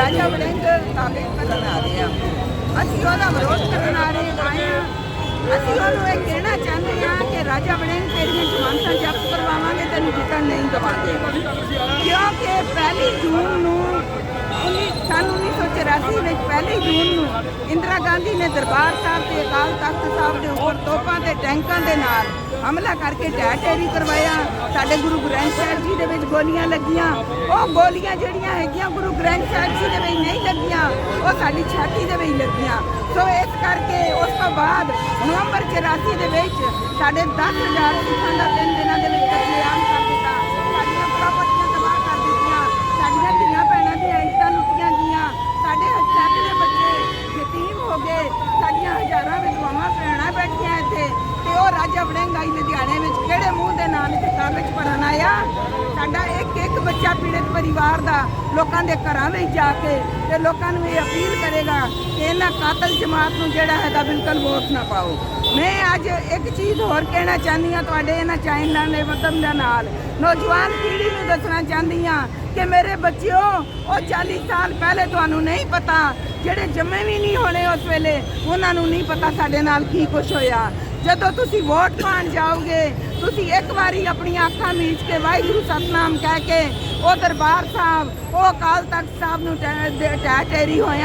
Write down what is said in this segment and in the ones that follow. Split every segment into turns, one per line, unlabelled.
ਰਾਜਾ ਵੜਿੰਗ ਕਾਬਿਲ ਕਰਨ ਆ ਰਹੇ ਆ ਅਸੀਂ ਉਹਦਾ ਵਿਰੋਧ ਕਰਨ ਆ ਰਹੇ ਆਏ ਆ ਅਸੀਂ ਉਹਨੂੰ ਇਹ ਕਹਿਣਾ ਚਾਹੁੰਦੇ ਆ ਕਿ ਰਾਜਾ ਵੜਿੰਗ ਤੇਰੀਆਂ ਜ਼ਮਾਨਤਾਂ ਜ਼ਬਤ ਕਰਵਾਵਾਂਗੇ, ਤੈਨੂੰ ਜਿੱਤਣ ਨਹੀਂ ਦਵਾਂਗੇ। ਕਿਉਂਕਿ ਪਹਿਲੀ ਜੂਨ ਨੂੰ ਉੱਨੀ- ਸੰਨ 1984 ਵਿੱਚ ਪਹਿਲੀ ਜੂਨ ਨੂੰ ਇੰਦਰਾ ਗਾਂਧੀ ਨੇ ਦਰਬਾਰ ਸਾਹਿਬ ਤੇ ਅਕਾਲ ਤਖਤ ਸਾਹਿਬ ਦੇ ਉੱਪਰ ਤੋਪਾਂ ਤੇ ਟੈਂਕਾਂ ਦੇ ਨਾਲ ਹਮਲਾ ਕਰਕੇ ਢਹਿ ਢੇਰੀ ਕਰਵਾਇਆ। ਸਾਡੇ ਗੁਰੂ ਗ੍ਰੰਥ ਸਾਹਿਬ ਜੀ ਦੇ ਵਿੱਚ ਗੋਲੀਆਂ ਲੱਗੀਆਂ। ਉਹ ਗੋਲੀਆਂ ਜਿਹੜੀਆਂ ਹੈਗੀਆਂ, ਗੁਰੂ ਗ੍ਰੰਥ ਸਾਹਿਬ ਜੀ ਦੇ ਵਿੱਚ ਨਹੀਂ ਲੱਗੀਆਂ, ਉਹ ਸਾਡੀ ਛਾਤੀ ਦੇ ਵਿੱਚ ਲੱਗੀਆਂ। ਸੋ ਇਸ ਕਰਕੇ ਉਸ ਤੋਂ ਬਾਅਦ ਨਵੰਬਰ 84 ਦੇ ਵਿੱਚ ਸਾਡੇ 10000 ਸਿੱਖਾਂ ਦਾ ਤਿੰਨ ਦਿਨਾਂ ਦੇ ਵਿੱਚ ਕਤਲੇਆਮ ਕਰ ਦਿੱਤਾ। ਸਾਡੀਆਂ ਪ੍ਰਾਪਰਟੀਆਂ ਤਬਾਹ ਕਰ ਦਿੱਤੀਆਂ। ਸਾਡੀਆਂ ਧੀਆਂ ਭੈਣਾਂ ਦੀਆਂ ਇੱਜ਼ਤਾਂ ਲੁੱਟੀਆਂ ਗਈਆਂ। ਸਾਡੇ ਸੈਂਕੜੇ ਬੱਚੇ ਯਤੀਮ ਹੋ ਗਏ। ਸਾਡੀਆਂ ਹਜ਼ਾਰਾਂ ਵਿਧਵਾਵਾਂ, ਭੈਣਾਂ ਬੈਠੀਆਂ ਇੱਥੇ। ਤੇ ਉਹ ਰਾਜਾ ਵੜਿੰਗ ਆਈ ਲੁਧਿਆਣੇ ਵਿੱਚ, ਕਿਹੜੇ ਮੂੰਹ ਦੇ ਨਾਲ ਇੱਥੇ ਕਾਗਜ਼ ਭਰਨ ਆਇਆ? ਸਾਡਾ ਇੱਕ ਇੱਕ ਬੱਚਾ ਪੀੜਤ ਪਰਿਵਾਰ ਦਾ ਲੋਕਾਂ ਦੇ ਘਰਾਂ ਵਿੱਚ ਜਾ ਕੇ ਤੇ ਲੋਕਾਂ ਨੂੰ ਇਹ ਅਪੀਲ ਕਰੇਗਾ ਕਿ ਇਹਨਾਂ ਕਾਤਲ ਜਮਾਤ ਨੂੰ ਜਿਹੜਾ ਹੈਗਾ ਬਿਲਕੁਲ ਵੋਟ ਨਾ ਪਾਓ। ਮੈਂ ਅੱਜ ਇੱਕ ਚੀਜ਼ ਹੋਰ ਕਹਿਣਾ ਚਾਹੁੰਦੀ ਹਾਂ ਤੁਹਾਡੇ ਇਹਨਾਂ ਚੈਨਲਾਂ ਦੇ ਮਦਦ ਦੇ ਨਾਲ। ਨੌਜਵਾਨ ਪੀੜ੍ਹੀ ਨੂੰ ਦੱਸਣਾ ਚਾਹੁੰਦੀ ਹਾਂ ਕਿ ਮੇਰੇ ਬੱਚਿਓ, ਉਹ 40 ਸਾਲ ਪਹਿਲੇ ਤੁਹਾਨੂੰ ਨਹੀਂ ਪਤਾ, ਜਿਹੜੇ ਜੰਮੇ ਵੀ ਨਹੀਂ ਹੋਣੇ ਉਸ ਵੇਲੇ, ਉਹਨਾਂ ਨੂੰ ਨਹੀਂ ਪਤਾ ਸਾਡੇ ਨਾਲ ਕੀ ਕੁਝ ਹੋਇਆ। ਜਦੋਂ ਤੁਸੀਂ ਵੋਟ ਪਾਣ ਜਾਓਗੇ, ਤੁਸੀਂ ਇੱਕ ਵਾਰੀ ਆਪਣੀਆਂ ਅੱਖਾਂ ਮੀਚ ਕੇ ਵਾਹਿਗੁਰੂ ਸਤਨਾਮ ਕਹਿ ਕੇ ਉਹ ਦਰਬਾਰ ਸਾਹਿਬ, ਉਹ ਅਕਾਲ ਤਖਤ ਸਾਹਿਬ ਨੂੰ ਟੈ- ਦੇ- ਢਹਿ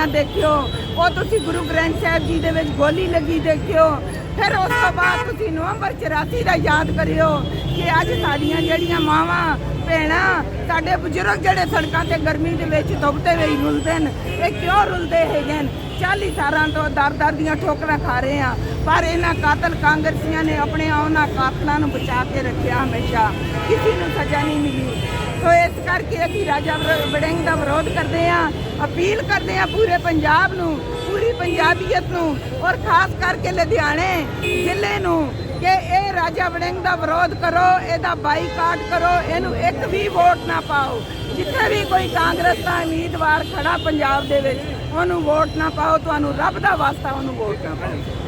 ਦੇਖਿਓ। ਉਹ ਤੁਸੀਂ ਗੁਰੂ ਗ੍ਰੰਥ ਸਾਹਿਬ ਜੀ ਦੇ ਵਿੱਚ ਗੋਲੀ ਲੱਗੀ ਦੇਖਿਓ। ਫਿਰ ਉਸ ਤੋਂ ਬਾਅਦ ਤੁਸੀਂ ਨਵੰਬਰ 84 ਦਾ ਯਾਦ ਕਰਿਓ ਕਿ ਅੱਜ ਸਾਡੀਆਂ ਜਿਹੜੀਆਂ ਮਾਵਾਂ, ਭੈਣਾਂ, ਸਾਡੇ ਬਜ਼ੁਰਗ ਜਿਹੜੇ ਸੜਕਾਂ ਤੇ ਗਰਮੀ ਦੇ ਵਿੱਚ ਧੁੱਪਦੇ ਵਿੱਚ ਰੁਲਦੇ ਨੇ, ਇਹ ਕਿਉਂ ਰੁਲਦੇ ਹੈਗੇ ਨੇ? 40 ਸਾਲਾਂ ਤੋਂ ਦਰ ਦਰ ਦੀਆਂ ਠੋਕਰਾਂ ਖਾ ਰਹੇ ਆ ਪਰ ਇਹਨਾਂ ਕਾਤਲ ਕਾਂਗਰਸੀਆਂ ਨੇ ਆਪਣੇ ਉਹਨਾਂ ਕਾਤਲਾਂ ਨੂੰ ਬਚਾ ਕੇ ਰੱਖਿਆ ਹਮੇਸ਼ਾ। ਕਿਸੇ ਨੂੰ ਸਜ਼ਾ ਨਹੀਂ ਮਿਲੀ। ਸੋ ਇਸ ਕਰਕੇ ਅਸੀਂ ਰਾਜਾ ਵੜਿੰਗ ਦਾ ਵਿਰੋਧ ਕਰਦੇ ਆ ਅਪੀਲ ਕਰਦੇ ਆ ਪੂਰੇ ਪੰਜਾਬ ਨੂੰ, ਪੂਰੀ ਪੰਜਾਬੀਅਤ ਨੂੰ ਔਰ ਖਾਸ ਕਰਕੇ ਲੁਧਿਆਣੇ ਜ਼ਿਲ੍ਹੇ ਨੂੰ ਕਿ ਇਹ ਰਾਜਾ ਵੜਿੰਗ ਦਾ ਵਿਰੋਧ ਕਰੋ, ਇਹਦਾ ਬਾਈਕਾਟ ਕਰੋ, ਇਹਨੂੰ ਇੱਕ ਵੀ ਵੋਟ ਨਾ ਪਾਓ। ਜਿੱਥੇ ਵੀ ਕੋਈ ਕਾਂਗਰਸ ਦਾ ਉਮੀਦਵਾਰ ਖੜਾ ਪੰਜਾਬ ਦੇ ਵਿੱਚ, ਉਹਨੂੰ ਵੋਟ ਨਾ ਪਾਓ, ਤੁਹਾਨੂੰ ਰੱਬ ਦਾ ਵਾਸਤਾ ਉਹਨੂੰ ਵੋਟ ਨਾ ਪਾਓ।